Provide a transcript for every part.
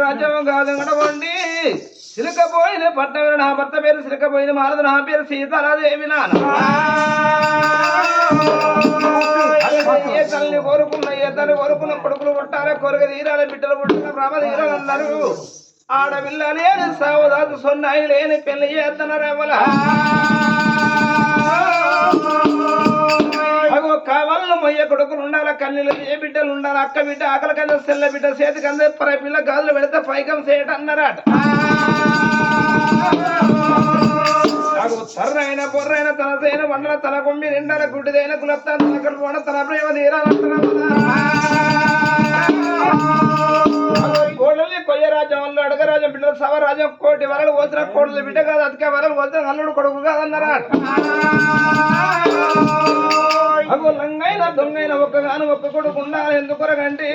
రాజ్యం కాదు గడవండి సిలకపోయిన పట్నం నా భర్త పేరు సిలకపోయిన మారదు నా పేరు సీతారాదేవి నాన్న. ఏ తల్లిని కోరుకున్న ఏ తల్లి కోరుకున్న కొడుకులు పుట్టాలి కొరగ తీరాలి బిడ్డలు పుట్టిన బ్రహ్మ తీరాలన్నారు ఆడపిల్ల లేని సావదాదు సొన్నాయి లేని పెళ్ళి చేస్తున్నారు అగో కొడుకులు ఉండాలి కన్నీళ్ళు ఏ బిడ్డలు ఉండాలి అక్క బిడ్డ ఆకలి కంద సెల్ల బిడ్డ చేతి కంద పర పిల్ల గాజులు పెడితే పైకం చేయట అన్నారట అగో తర్రైన బొర్రైన తనసైన వండల తన కొమ్మి నిండల గుడ్డిదైన కులత్త తన కలుపున తన ప్రేమ కోడల్ని కొయ్య వల్ల అడగరాజ్యం బిడ్డలు సవరాజ్యం కోటి వరలు పోసిన కోడలు బిడ్డ కాదు అతికే వరలు పోసిన అల్లుడు కొడుకు కాదన్నారా అగో లంగైన దొంగైన ఒక్కగాను ఒక్క కొడుకు ఉండాలి ఎందుకొరగంటే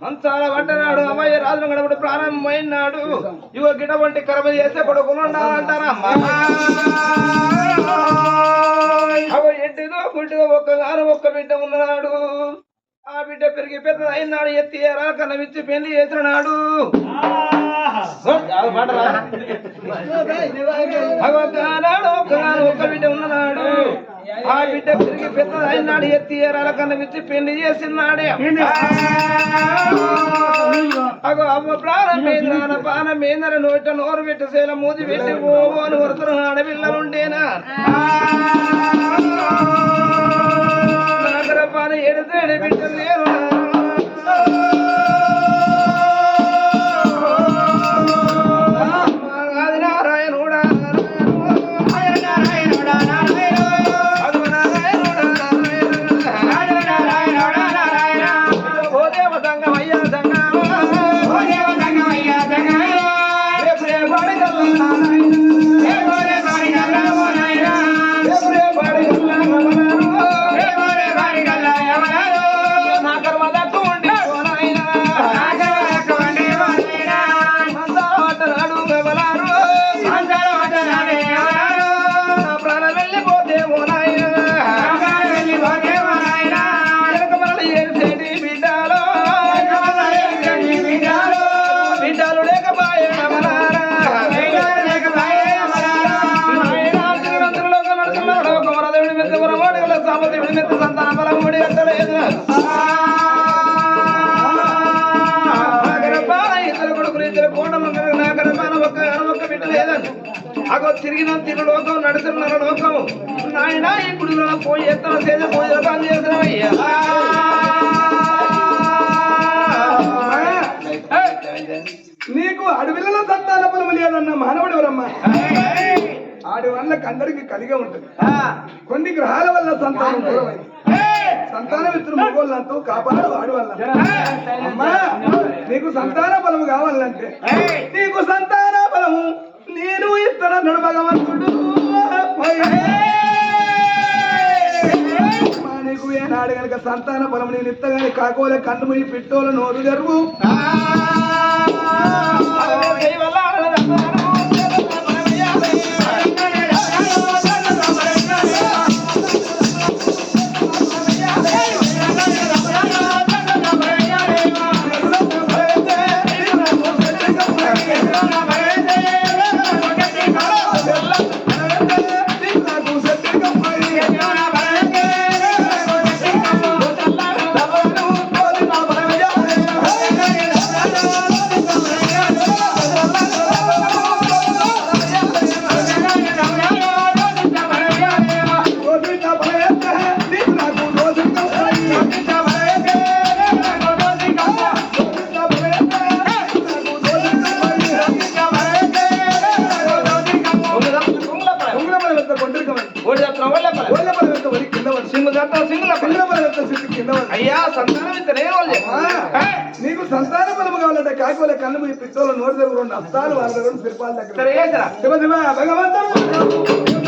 మంచాల పడ్డనాడు అమ్మాయి రాజు గడపడు ప్రారంభమైనాడు ఇవ గిడ వంటి కరమ చేసే కొడుకులు ఉండాలంటారా? అగో ఎట్టిదో గుడ్డిదో ఒక్కగాను ఒక్క బిడ్డ ఉన్నాడు ఆ బిడ్డ పెరిగి పెద్ద అయినాడు ఎత్తి ఏరా కన్నమిచ్చి పెళ్ళి చేసినాడు. ఒక్కగాను ఒక్క బిడ్డ ఉన్నాడు ఆ బిడ్డ పెరిగి పెద్ద అయినాడు ఎత్తి ఏరాల కన్నమిచ్చి పెళ్ళి చేసినాడే. అగో అమ్మ ప్రాణం మీద పానం మీద నోట నోరు పెట్టి సేల మూతి పెట్టి ఓ అని వరుతున్న ఆడపిల్లలుండేనా నాగర పాన ఎడితే లేరు తిరిగిన తిరు లోకం నడుతున్నారు లోకం. నాయన ఈ గుడిలో పోయి ఎత్తన సేద పూజలు పని చేసినవయ్యా నీకు అడవిలలో సంతాన బలము లేదన్న మానవుడు ఎవరమ్మా? ఆడి వాళ్ళకి అందరికి కలిగే ఉంటుంది. కొన్ని గ్రహాల వల్ల సంతానం దూరమైంది. సంతానం ఇద్దరు మగోళ్ళంటూ కాపాడు ఆడి వల్ల. అమ్మా నీకు సంతాన బలము కావాలంటే నీకు సంతాన బలము నేను ఇస్తాను భగవంతుడు నీకు ఏనాడు గనక సంతాన బలం నేను ఇత్తగాని కాకోలే కన్ను పోయి పిట్టోల నోరు జరుగు బలము కావాలంటే కాకోలే కన్ను పోయి పిచ్చోళ్ళ నోటి దగ్గర రెండు అస్తాలు వాళ్ళ దగ్గర. శిల్పాల దగ్గర భగవంతుడు!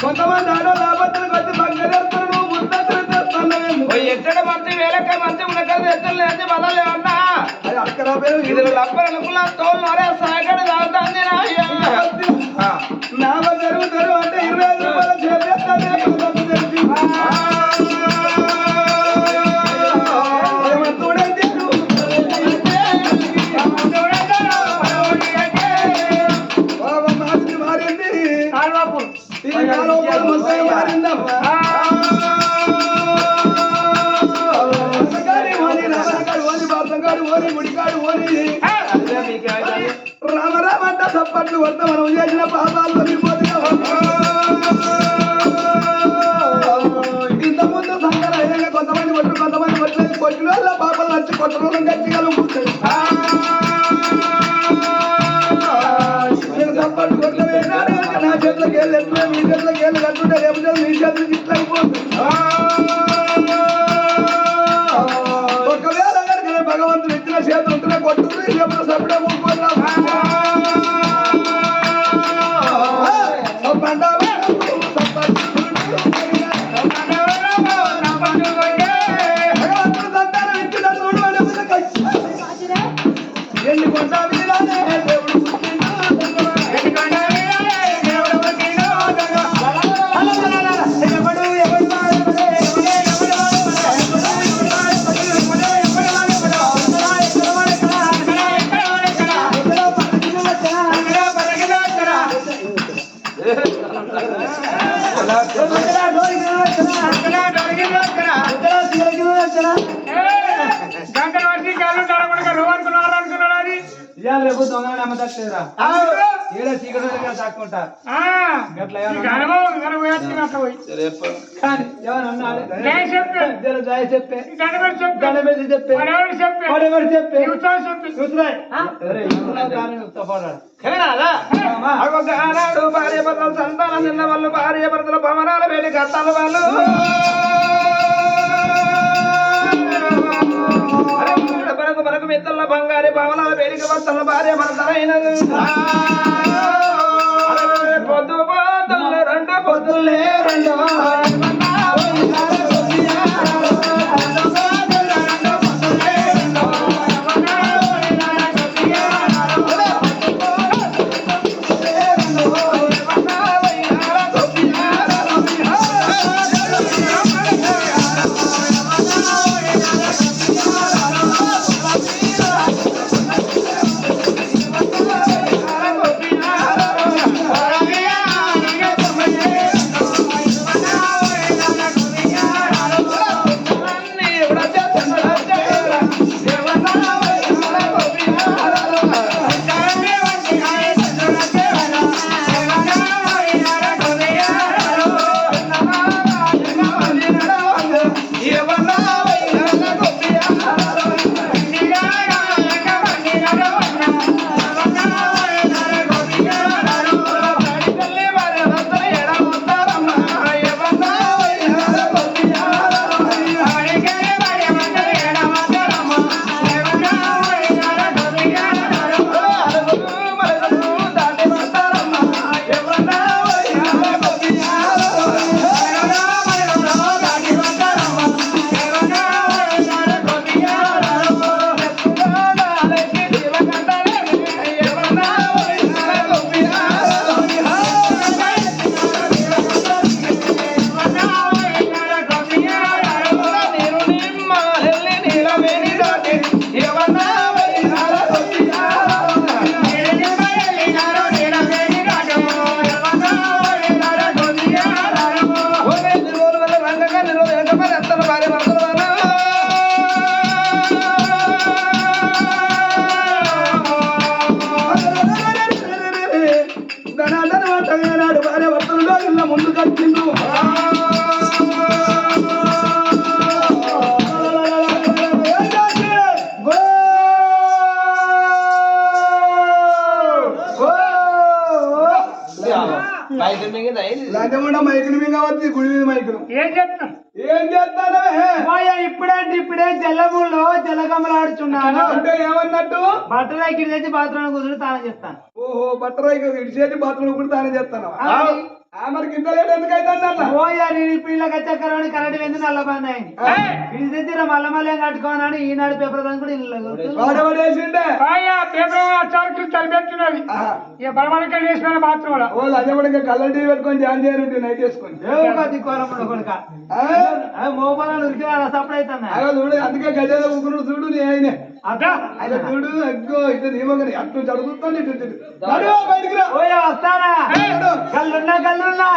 కొంతమంది ఆడవాళ్ళు ఆపత్తులకు వచ్చి నువ్వు ముద్దతులు తెస్తాను ఎక్కడ మంచి వేలక్క మంచి ఉన్నక్కడ ఎత్తులు లేని బదలే అన్నా. అది అక్కడ పేరు ఇది లబ్బర్ అనుకున్న తోలు నరే సాగడు తాగుతుంది నా జరుగుతారు అంటే ఇరవై ఐదు రూపాయల చేస్తానే సప్పట్లు మనం చేసిన పాపాలు ఇంత ముందు సంఘాలు కొంతమంది కొట్టు కొంతమంది కొట్టలేదు కొట్టిన పాపాలు నచ్చి కొట్టడం గట్టిగా నా చేతులకు వెళ్ళి ఎట్లా మీ చేతులకు వెళ్ళి కట్టుంటే రేపు మీ దాన్ని ఉత్తపడ్డాడు ఆనాడు భార్య భర్తల సంతానం తిన్న వాళ్ళు భార్య భర్తల భవనాల వేడి కట్టాల వాళ్ళు. మనకు మనకు మిత్తల బంగారు భవనాల వేడిక భర్తల భార్య భర్తలైన పొద్దు మైకులు ఏం చెప్తాం ఏం చేస్తానవే పోయా ఇప్పుడంటే ఇప్పుడే జల్లముల్లో జలగమలాడుచున్నాను అంటే ఏమన్నట్టు? బట్టలు ఎక్కిడి తెచ్చి బాత్రూమ్ కూర్చుని తాను చెప్తాను ఓహో బట్టరాయి ఇడిచేటి బాత్రూమ్ కూడా తానే చేస్తాను మరి ఇంత లేట్ ఎందుకు అయితే అన్న? పోయా నేను ఇప్పుడు ఇలా చక్కరవాణి కరెంట్ వెంది నల్ల బంద్ అయింది. ఇది తెచ్చి మల్ల మళ్ళీ కట్టుకోనని ఈనాడు పేపర్ దాని కూడా ఇల్లు వాడేసిండే ఆయా పేపర్ చార్కులు తలపెట్టున్నది ఇక బలమనక వేసిన బాత్రూమ్ ఓ లంచముడికి కలర్ టీవీ పెట్టుకొని జాయిన్ చేయరు నైట్ వేసుకొని. కొడుక. ఆ? మోపాలను ఉరికి సప్లై అవుతుంది అగో చూడు అందుకే గజాల ఊకున్నాడు చూడు నీ ఆయన. అదా? ఆయన చూడు అగ్గో ఇటు నీమగని అటు చదువుతాను ఇటు ఇటు. నడు, బయటికి రా. పోయా వస్తానా నడు. కల్లున్నా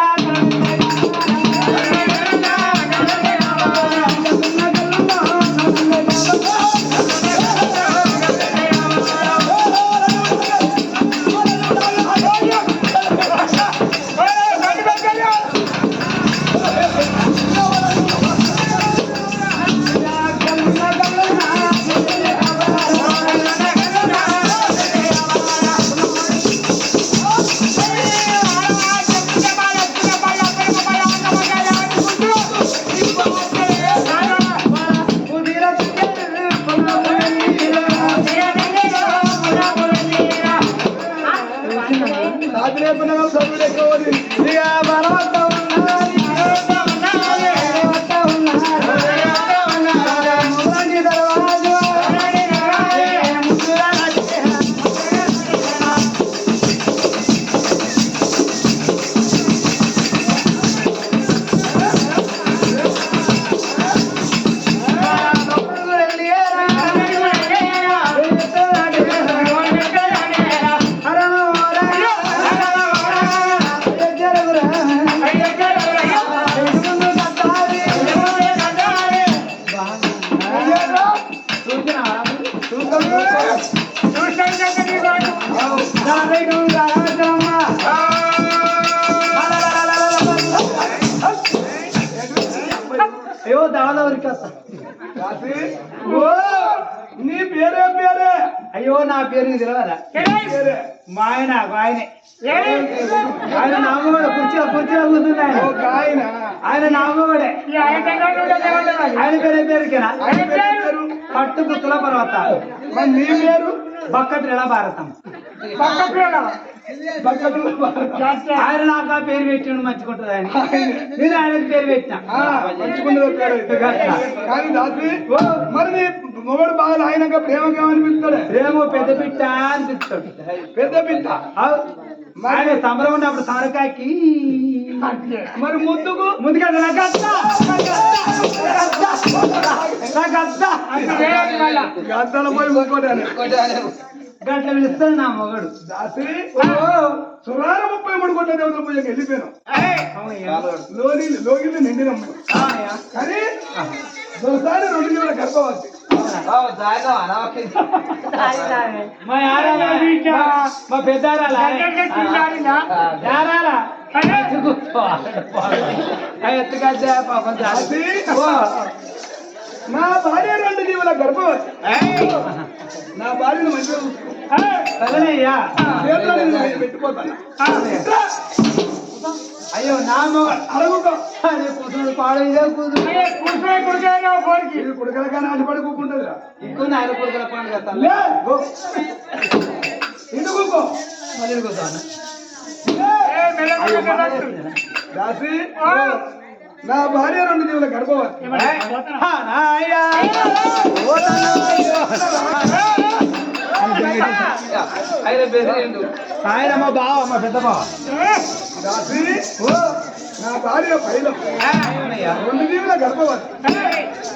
అయ్యో దాదా ఉరికొస్తా రాత్రి ఓ నీ పేరే పేరే. అయ్యో నా పేరు నీకు తెలియదా పేరే మా ఆయన ఆయనే. ఆయన నామగోడే కుర్చీలో ఆయన. ఒక ఆయన. ఆయన నామగోడే. ఆయన పేరే పేరుకేనా? ఆయన పేరు పేరు పట్టు పుత్తుల పర్వత మరి నీ పేరు? బక్కట్ల భారతం బక్కటూరు ఆయన నాకు ఆ పేరు పెట్టిండు మంచుకుంటుంది ఆయన. నేను ఆయనకు పేరు పెట్టిన. కానీ మరి మొగడు బాగా ఆయనక ప్రేమగా అనిపిస్తాడు ఏమో పెద్ద పిట్ట అనిపిస్తాడు. పెద్ద పిట్ట. ఆయన సమరం ఉన్నప్పుడు సమరకాయకి మరి ముద్దుకు ముందుగా నాకు అత్త, నాకు. గద్దల పోయి ముక్కోటాను గట్ల పిలుస్తాడు నా మొగడు దాసి సురారు ముప్పై మూడు కోట్ల దేవతల పూజకి వెళ్ళిపోయాను. లోని లోగిల్ని అవునయ్యా. కానీ ఒకసారి రెండు జీవుల గర్భవతి మా యారాలా? మా- మా పెద్ద యారాలా? యారాలా? ఎత్తుకో. ఆ ఎత్తుకొచ్చే పాపం. నా భార్య రెండు జీవుల గర్భవతి నా భార్యను మంచిగా చూసుకో. సరేనయ్యా. చేతిలో నేను పెట్టిపోతాను అయ్యో నా అడుగుకో అరే కూతురు పాడు ఇదే కూతురు ఇది కుడకలగా నాశపడి కూకుంటుందిరా ఇంకో నాయన కొడుకుల పండుగ మళ్ళీ? దాసి నా భార్య రెండు జీవుల గర్భవతి. ఆయన మా బావ మా పెద్ద బావ నా భార్య పైలం. రెండు జీవుల గర్భవతి.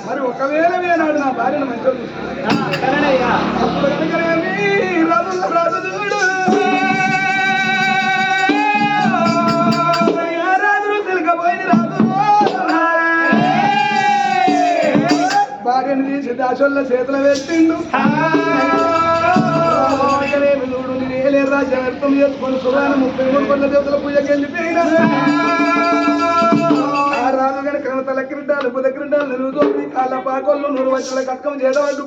మరి ఒకవేళ వేనాడు నా భార్యను మంచిగా దాసోళ్ళ చేతులు పెట్టిండు చూడు నేను ఏలే రాజ్యం వ్యర్థం చేసుకొని సురాన ముప్పై మూడు దేవతల పూజకి వెళ్ళిపోయినా రాజు నువ్వు కాళ్ళ పాకొల్లు నూరు వచ్చల కక్కం చేదవాళ్ళు